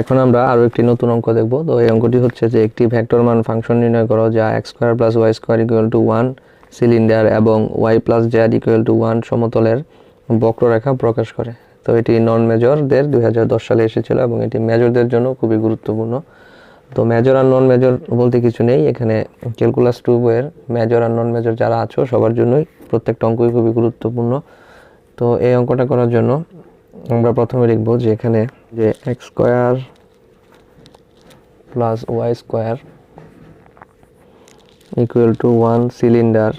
এখন আমরা আরও একটি নতুন অঙ্ক দেখব। তো এই অঙ্কটি হচ্ছে যে একটি ভেক্টর মান ফাংশন নির্ণয় করো যা x square plus y square equal to one cylinder এবং y plus z equal to one সমতলের বক্ররেখা প্রকাশ করে। তো এটি নন মেজরদের দুই হাজার দশ সালে এসেছিল এবং এটি মেজরদের জন্য খুবই গুরুত্বপূর্ণ। তো মেজর আর নন মেজর বলতে কিছু নেই। এখানে ক্যালকুলাস টু বইয়ের মেজর আর নন মেজর যারা আছো, সবার জন্যই প্রত্যেকটা অঙ্কই খুবই গুরুত্বপূর্ণ। তো এই অঙ্কটা করার জন্য আমরা প্রথমে লিখব যে এখানে যে x square plus y square equal to one cylinder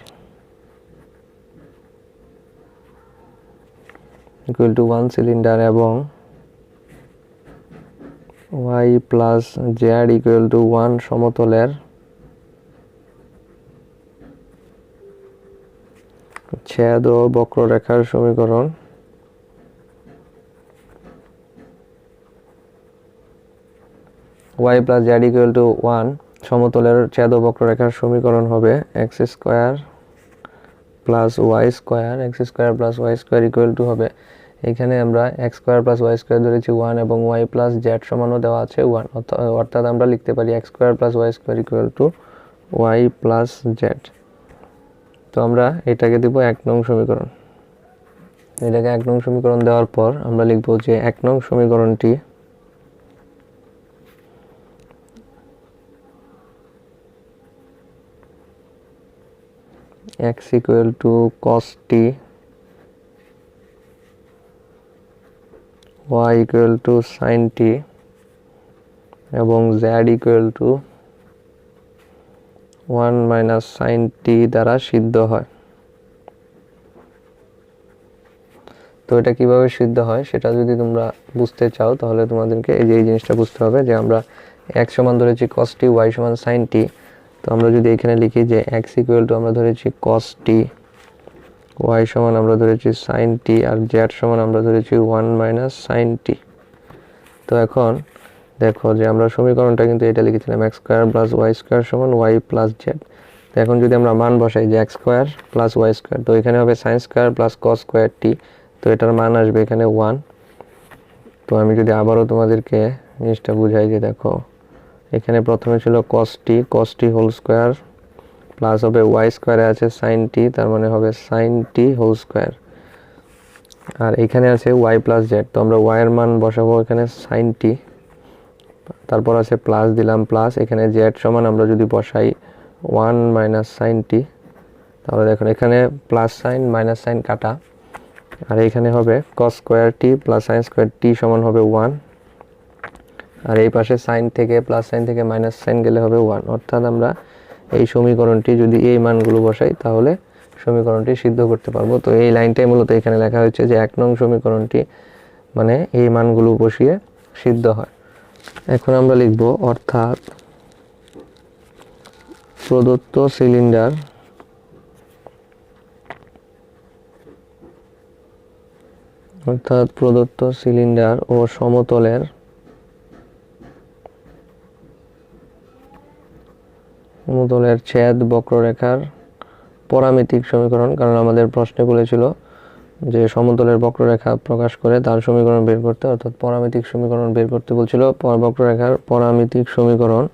equal to one cylinder এবং y plus z equal to one সমতলের ছেদ ও বক্ররেখার সমীকরণ। Y plus z equal to one সমতলের ছেদ বক্ররেখার সমীকরণ হবে x square plus y square x square plus y square equal to হবে। এখানে আমরা x square plus y square ধরেছি ওয়ান এবং ওয়াই প্লাস জেড সমানও দেওয়া আছে ওয়ান অর্থাৎ আমরা লিখতে পারি x square plus y square equal to y plus z তো আমরা এটাকে দিব এক নং সমীকরণ। এটাকে এক নং সমীকরণ দেওয়ার পর আমরা লিখব যে এক নং সমীকরণটি x equal to cos t y equal to sin t এবং z equal to 1 minus sin t দ্বারা সিদ্ধ হয়। তো এটা কীভাবে সিদ্ধ হয় সেটা যদি তোমরা বুঝতে চাও, তাহলে তোমাদেরকে এই যে এই জিনিসটা বুঝতে হবে যে আমরা x সমান ধরেছি cos t, y সমান sin t তো আমরা যদি এখানে লিখি যে এক্স ইকুয়াল টু আমরা ধরেছি কস টি ওয়াই সমান আমরা ধরেছি সাইন টি আর জেড সমান আমরা ধরেছি ওয়ান মাইনাস সাইন টি তো এখন দেখো যে আমরা সমীকরণটা কিন্তু এটা লিখেছিলাম x square plus y square সমান ওয়াই প্লাস জেড তো এখন যদি আমরা মান বসাই যে x square plus y square তো এখানে হবে sine square plus cos square t তো এটার মান আসবে এখানে ওয়ান তো আমি যদি আবারও তোমাদেরকে জিনিসটা বুঝাই যে দেখো এখানে প্রথমে ছিল cos t cos t whole square plus হবে ওয়াই স্কোয়ারে আছে সাইন টি তার মানে হবে সাইন টি হোল স্কোয়ার আর এখানে আছে ওয়াই প্লাস জেড তো আমরা ওয়াইয়ের মান বসাবো এখানে সাইন টি তারপর আছে প্লাস দিলাম প্লাস এখানে জেড সমান আমরা যদি বসাই ওয়ান মাইনাস সাইন টি তাহলে দেখুন এখানে প্লাস সাইন মাইনাস সাইন কাটা। আর এখানে হবে cos square t plus sine square t সমান হবে ওয়ান আর এই পাশে সাইন থেকে প্লাস সাইন থেকে মাইনাস সাইন গেলে হবে ওয়ান অর্থাৎ আমরা এই সমীকরণটি যদি এই মানগুলো বসাই, তাহলে সমীকরণটি সিদ্ধ করতে পারব। তো এই লাইনটাই মূলত এখানে লেখা হয়েছে যে এক নং সমীকরণটি মানে এই মানগুলো বসিয়ে সিদ্ধ হয়। এখন আমরা লিখব, অর্থাৎ প্রদত্ত সিলিন্ডার অর্থাৎ প্রদত্ত সিলিন্ডার ও সমতলের সমতলের ছেদ বক্ররেখার পরামিতিক সমীকরণ, কারণ আমাদের প্রশ্নে বলেছিল যে সমতলের বক্ররেখা প্রকাশ করে তার সমীকরণ বের করতে, অর্থাৎ পরামিতিক সমীকরণ বের করতে বলছিল বক্ররেখার পরামিতিক সমীকরণ।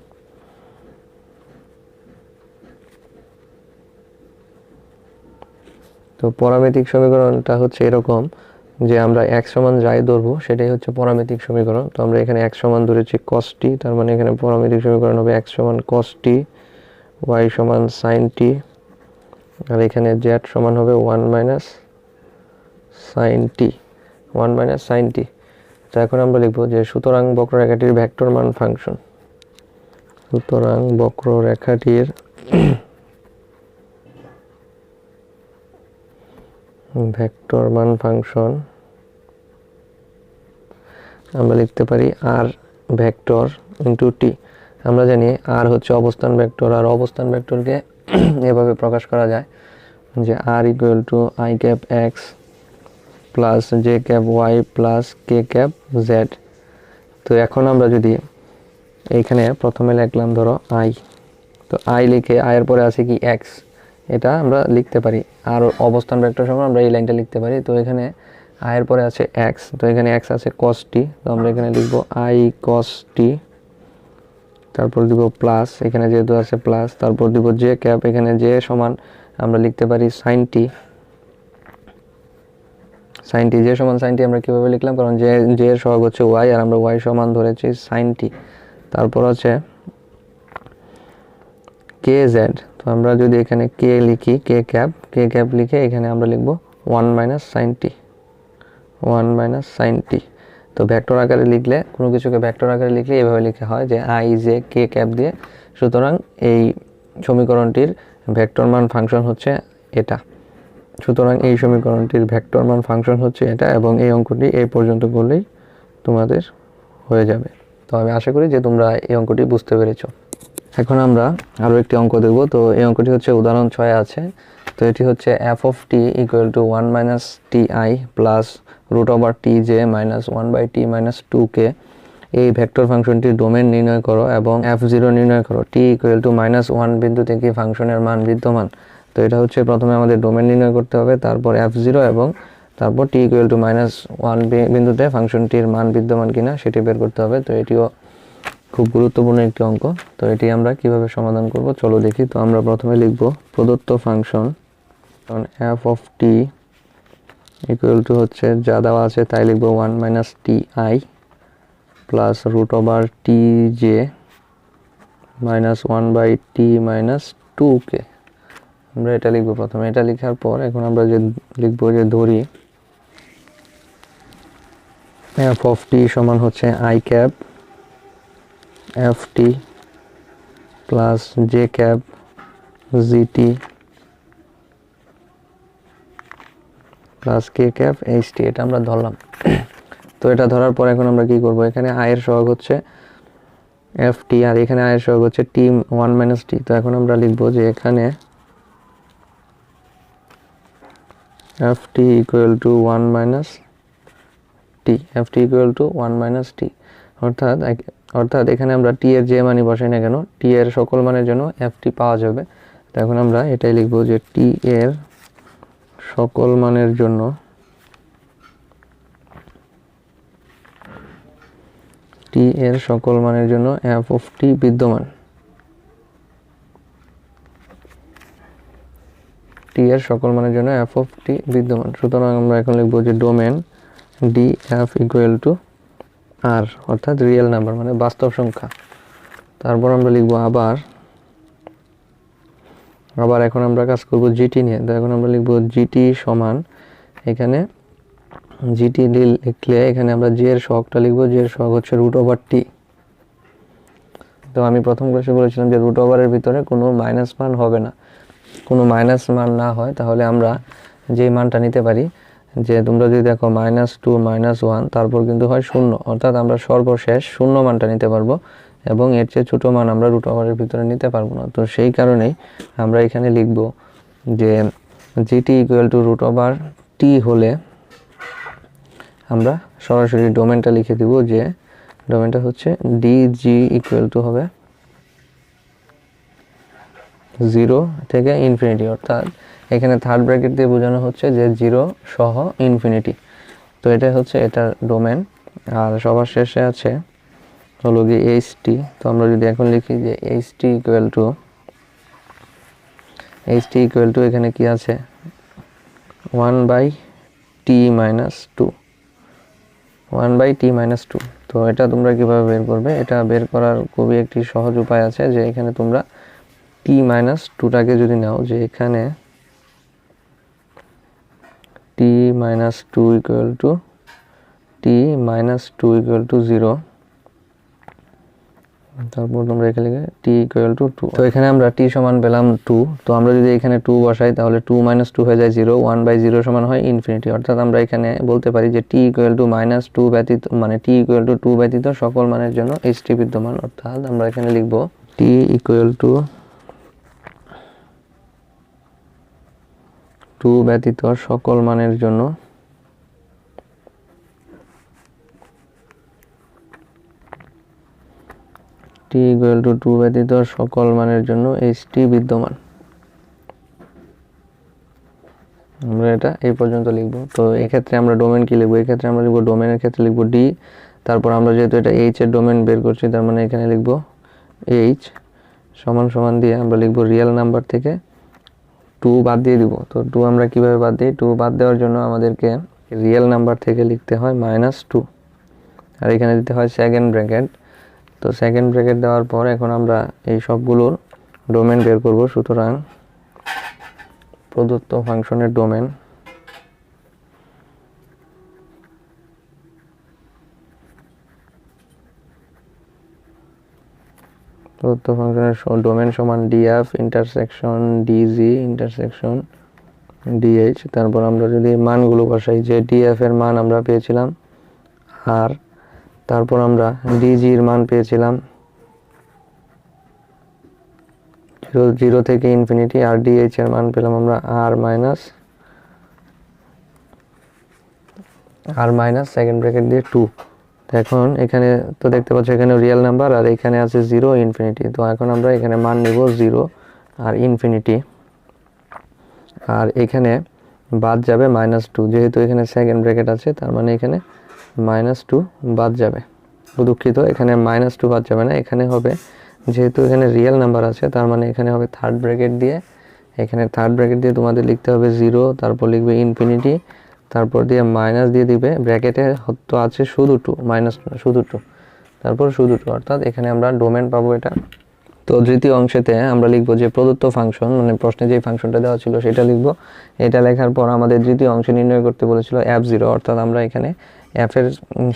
তো পরামিতিক সমীকরণটা হচ্ছে এরকম যে আমরা এক সমান যাই ধরবো, সেটাই হচ্ছে পরামিতিক সমীকরণ। তো আমরা এখানে এক সমান ধরেছি কস্টি তার মানে এখানে পরামিতিক সমীকরণ হবে এক সমান কস্টি ওয়াই সমান সাইন টি আর এখানে জেড সমান হবে one minus sine t one minus sine t তো এখন আমরা লিখব যে সুতরাং বক্ররেখাটির ভেক্টর মান ফাংশন সুতরাং বক্ররেখাটির ভেক্টর মান ফাংশন আমরা লিখতে পারি আর ভেক্টর ইন্টু টি আমরা জানি আর হচ্ছে অবস্থান ভেক্টর আর অবস্থান ভেক্টরকে এভাবে প্রকাশ করা যায় যে r equal to i cap x plus j cap y plus k cap z তো এখন আমরা যদি এইখানে প্রথমে লিখলাম ধরো আই তো আই লিখে আয়ের পরে আছে কি এক্স এটা আমরা লিখতে পারি। আর অবস্থান ভেক্টর সময় আমরা এই লাইনটা লিখতে পারি। তো এখানে আয়ের পরে আছে এক্স তো এখানে এক্স আছে কস টি তো আমরা এখানে লিখব আই কস টি তারপর দিব প্লাস এখানে যেহেতু আছে প্লাস তারপর দিব জে ক্যাপ এখানে জে সমান, আমরা লিখতে পারি sine t sine t j সমান সাইন টি আমরা কীভাবে লিখলাম? কারণ জে জে এর সহগ হচ্ছে ওয়াই আর আমরা ওয়াই সমান ধরেছি সাইন টি তারপর আছে কে জেড তো আমরা যদি এখানে কে লিখি কে ক্যাপ কে ক্যাপ লিখে এখানে আমরা লিখব one minus sine t one minus sine t তো ভেক্টর আকারে লিখলে, কোনো কিছুকে ভেক্টর আকারে লিখলে এভাবে লিখা হয় যে আই জে কে ক্যাপ দিয়ে। সুতরাং এই সমীকরণটির ভেক্টর মান ফাংশন হচ্ছে এটা। সুতরাং এই সমীকরণটির ভেক্টর মান ফাংশন হচ্ছে এটা এবং এই অঙ্কটি এই পর্যন্ত করলেই তোমাদের হয়ে যাবে। তো আমি আশা করি যে তোমরা এই অঙ্কটি বুঝতে পেরেছ। এখন আমরা আরও একটি অঙ্ক দেখব। তো এই অঙ্কটি হচ্ছে উদাহরণ ছয় আছে। তো এটি হচ্ছে f of t equal to one minus t i plus root over t j minus one by t minus two k এই ভেক্টর ফাংশনটির ডোমেন নির্ণয় করো এবং এফ জিরো নির্ণয় করো। T equal to minus one বিন্দু থেকে ফাংশনের মান বিদ্যমান। তো এটা হচ্ছে প্রথমে আমাদের ডোমেন নির্ণয় করতে হবে, তারপর এফ জিরো এবং তারপর t equal to minus one বিন্দুতে ফাংশনটির মান বিদ্যমান কিনা সেটি বের করতে হবে। তো এটিও খুব গুরুত্বপূর্ণ একটি অঙ্ক। তো এটি আমরা কীভাবে সমাধান করব? চলো দেখি। তো আমরা প্রথমে লিখব প্রদত্ত ফাংশন কারণ f of t equal to হচ্ছে যা দেওয়া আছে তাই লিখব one minus t i plus root over t j minus one by t minus two k আমরা এটা লিখব প্রথমে। এটা লেখার পর এখন আমরা যে লিখব যে ধরি এফ অফ টি সমান হচ্ছে i cap f t plus j cap g t plus k cap h t এটা আমরা ধরলাম। তো এটা ধরার পর এখন আমরা কি করব? এখানে আয়ের সহগ হচ্ছে এফ টি আর এখানে আয়ের সহগ হচ্ছে টি ওয়ান মাইনাস টি তো এখন আমরা লিখব যে এখানে f t equal to one minus t f t equal to one minus t অর্থাৎ অর্থাৎ এখানে আমরা টি এর যে মানই বসাই না কেন টি এর সকল মানের জন্য এফ টি পাওয়া যাবে। তো এখন আমরা এটাই লিখব যে টি এর সকল মানের জন্য টি এর সকল মানের জন্য এফ অফ টি বিদ্যমান। টি এর সকল মানের জন্য এফ অফ টি বিদ্যমান। সুতরাং আমরা এখন লিখব যে domain D f equal to R, অর্থাৎ রিয়েল নাম্বার মানে বাস্তব সংখ্যা। তারপর আমরা লিখব আবার। আবার এখন আমরা কাজ করব জিটি নিয়ে। তো এখন আমরা লিখব জিটি সমান এখানে জিটি লিখলে এখানে আমরা জি এর শখটা লিখব। জি এর শখ হচ্ছে রুট ওভার টি তো আমি প্রথম ক্লাসে বলেছিলাম যে রুট ওভারের ভিতরে কোনো মাইনাস মান হবে না। কোনো মাইনাস মান না হয়, তাহলে আমরা যে মানটা নিতে পারি যে তোমরা যদি দেখো মাইনাস টু মাইনাস ওয়ান তারপর কিন্তু হয় শূন্য। অর্থাৎ আমরা সর্বশেষ শূন্য মানটা নিতে পারব এবং এর চেয়ে ছোটো মান আমরা রুট ওভারের ভিতরে নিতে পারব না। তো সেই কারণেই আমরা এখানে লিখব যে g t equal to root over t হলে আমরা সরাসরি ডোমেনটা লিখে দিব যে ডোমেনটা হচ্ছে ডি জি ইকুয়াল টু হবে জিরো থেকে ইনফিনিটি অর্থাৎ এখানে থার্ড ব্র্যাকেট দিয়ে বোঝানো হচ্ছে যে জিরো সহ ইনফিনিটি তো এটা হচ্ছে এটার ডোমেন আর সবার শেষে আছে হলো গিয়ে এইচ টি তো আমরা যদি এখন লিখি যে h t equal to h t equal to এখানে কি আছে? One by t minus two one by t minus two তো এটা তোমরা কীভাবে বের করবে? এটা বের করার খুবই একটি সহজ উপায় আছে যে এখানে তোমরা টি মাইনাস টুটাকে যদি নাও যে এখানে t minus two equal to t minus two equal to zero তারপর তোমরা এখানে লিখে টি ইকুয়াল টু টু তো এখানে আমরা টি সমান পেলাম টু তো আমরা যদি এখানে টু বসাই, তাহলে টু মাইনাস টু হয়ে যায় জিরো ওয়ান বাই জিরো সমান হয় ইনফিনিটি অর্থাৎ আমরা এখানে বলতে পারি যে t equal to minus two ব্যতীত মানে টি ইকুয়াল টু টু ব্যতীত সকল মানের জন্য এইচ টি বিদ্যমান। অর্থাৎ আমরা এখানে লিখব টি ইকুয়াল টু টু ব্যতীত সকল মানের জন্য। টি ইকুয়াল টু টু ব্যতীত সকল মানের জন্য এইচ টি বিদ্যমান। আমরা এটা এই পর্যন্ত লিখব। তো এক্ষেত্রে আমরা ডোমেন কি লিখব? এক্ষেত্রে আমরা লিখব ডোমেনের ক্ষেত্রে লিখব ডি তারপর আমরা যেহেতু এটা এইচ এর ডোমেন বের করছি, তার মানে এখানে লিখব এইচ সমান সমান দিয়ে আমরা লিখব রিয়েল নাম্বার থেকে টু বাদ দিয়ে দিব। তো টু আমরা কীভাবে বাদ দিই? টু বাদ দেওয়ার জন্য আমাদেরকে রিয়েল নাম্বার থেকে লিখতে হয় মাইনাস টু আর এখানে দিতে হয় সেকেন্ড ব্র্যাকেট তো সেকেন্ড ব্র্যাকেট দেওয়ার পর এখন আমরা এই সবগুলোর ডোমেন বের করব। সুতরাং প্রদত্ত ফাংশনের ডোমেন প্রদত্ত ফাংশনের ডোমেন সমান D f intersection D g intersection D h তারপর আমরা যদি মানগুলো বসাই, যে ডিএফ এর মান আমরা পেয়েছিলাম আর তারপর আমরা ডিজির মান পেয়েছিলাম জিরো জিরো থেকে ইনফিনিটি আর ডিএইচ এর মান পেলাম আমরা R minus R minus second bracket দিয়ে টু এখন এখানে তো দেখতে পাচ্ছ এখানে রিয়েল নাম্বার আর এখানে আছে জিরো ইনফিনিটি তো এখন আমরা এখানে মান নেব জিরো আর ইনফিনিটি আর এখানে বাদ যাবে মাইনাস টু যেহেতু এখানে সেকেন্ড ব্র্যাকেট আছে, তার মানে এখানে মাইনাস টু বাদ যাবে। দুঃখিত, এখানে মাইনাস টু বাদ যাবে না, এখানে হবে, যেহেতু এখানে রিয়েল নাম্বার আছে, তার মানে এখানে হবে থার্ড ব্র্যাকেট দিয়ে, এখানে থার্ড ব্র্যাকেট দিয়ে তোমাদের লিখতে হবে জিরো তারপর লিখবে ইনফিনিটি তারপর দিয়ে মাইনাস দিয়ে দিবে ব্র্যাকেটে তো আছে শুধু টু মাইনাস শুধু টু তারপর শুধু টু অর্থাৎ এখানে আমরা ডোমেন পাবো এটা। তো দ্বিতীয় অংশেতে আমরা লিখব যে প্রদত্ত ফাংশন মানে প্রশ্নে যে ফাংশনটা দেওয়া ছিল সেটা লিখব। এটা লেখার পর আমাদের দ্বিতীয় অংশে নির্ণয় করতে বলেছিল অ্যাপ জিরো অর্থাৎ আমরা এখানে অ্যাপ এর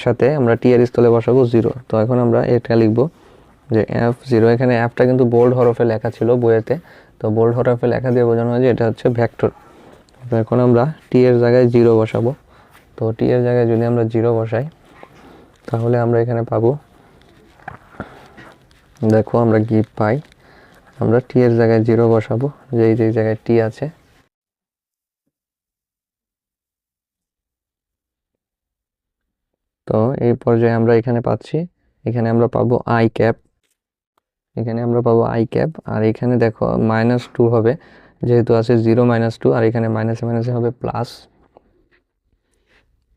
সাথে আমরা টি স্থলে বসাবো জিরো তো এখন আমরা এটা লিখব যে অ্যাপ জিরো এখানে অ্যাপটা কিন্তু বোল্ড হরফে লেখা ছিল বইয়েতে। তো বোল্ড হরফে লেখা দিয়ে বোঝানো হয় যে এটা হচ্ছে ভ্যাক্টর এখন আমরা টি এর জায়গায় জিরো বসাবো। তো টি এর জায়গায় যদি আমরা জিরো বসাই, তাহলে আমরা এখানে পাবো। দেখো আমরা কি পাই। আমরা টি এর জায়গায় জিরো বসাবো। যেই যেই জায়গায় টি আছে। তো এই পর্যায়ে আমরা এখানে পাচ্ছি। এখানে আমরা পাবো আই ক্যাপ এখানে আমরা পাবো আই ক্যাপ আর এখানে দেখো মাইনাস টু হবে। যেহেতু আছে জিরো মাইনাস টু, আর এখানে মাইনাসে মাইনাসে হবে প্লাস।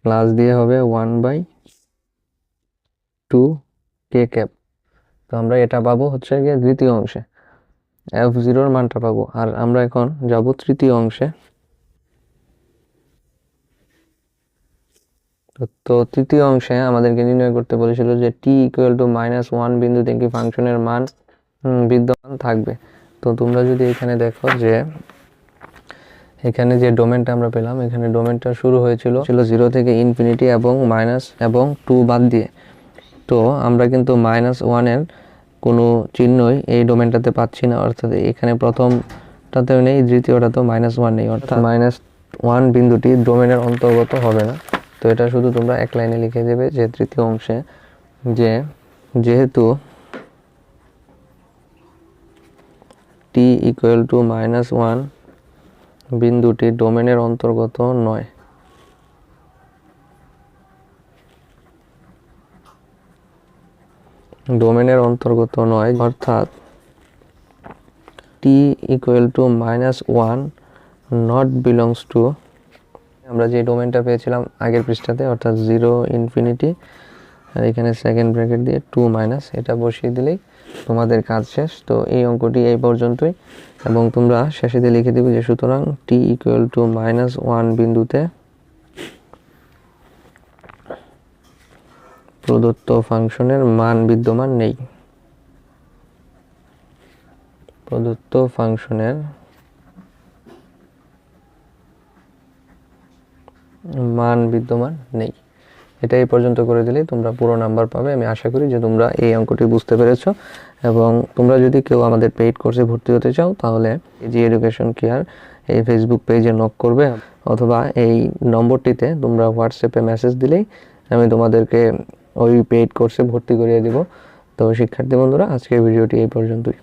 প্লাস দিয়ে হবে one by two k cap. তো আমরা এটা পাবো হচ্ছে গিয়ে দ্বিতীয় অংশে। এফ জিরোর মানটা পাবো। আর আমরা এখন যাব তৃতীয় অংশে। তো- তৃতীয় অংশে আমাদেরকে নির্ণয় করতে বলেছিল যে t equal to minus one বিন্দুতে কি ফাংশনের মান বিদ্যমান থাকবে। তো তোমরা যদি এখানে দেখো যে এখানে যে ডোমেনটা আমরা পেলাম, এখানে ডোমেনটা শুরু হয়েছিল, ছিল জিরো থেকে ইনফিনিটি এবং মাইনাস এবং টু বাদ দিয়ে। তো আমরা কিন্তু মাইনাস ওয়ানের কোনো চিহ্নই এই ডোমেনটাতে পাচ্ছি না, অর্থাৎ এখানে প্রথমটাতেও নেই, দ্বিতীয়টাতেও মাইনাস ওয়ান নেই, অর্থাৎ মাইনাস ওয়ান বিন্দুটি ডোমেনের অন্তর্গত হবে না। তো এটা শুধু তোমরা এক লাইনে লিখে দেবে যে তৃতীয় অংশে যে যেহেতু t equal to minus one বিন্দুটি ডোমেনের অন্তর্গত নয়। ডোমেনের অন্তর্গত নয়, অর্থাৎ t equal to minus one not belongs to আমরা যে ডোমেনটা পেয়েছিলাম আগের পৃষ্ঠাতে, অর্থাৎ জিরো ইনফিনিটি আর এখানে সেকেন্ড ব্র্যাকেট দিয়ে টু মাইনাস এটা বসিয়ে দিলেই তোমাদের কাজ শেষ। তো এই অঙ্কটি এই পর্যন্তই। এবং তোমরা শেষে দিয়ে লিখে দিবে যে, সুতরাং t equal to minus one বিন্দুতে প্রদত্ত ফাংশনের মান বিদ্যমান নেই। প্রদত্ত ফাংশনের মান বিদ্যমান নেই। এটা এই পর্যন্ত করে দিলেই তোমরা পুরো নাম্বার পাবে। আমি আশা করি যে তোমরা এই অঙ্কটি বুঝতে পেরেছ এবং তোমরা যদি কেউ আমাদের পেইড কোর্সে ভর্তি হতে চাও, তাহলে জি এডুকেশন কেয়ার এই ফেসবুক পেজে নক করবে অথবা এই নম্বরটিতে তোমরা হোয়াটসঅ্যাপে মেসেজ দিলেই আমি তোমাদেরকে ওই পেইড কোর্সে ভর্তি করিয়ে দিব। তো শিক্ষার্থী বন্ধুরা, আজকের ভিডিওটি এই পর্যন্তই।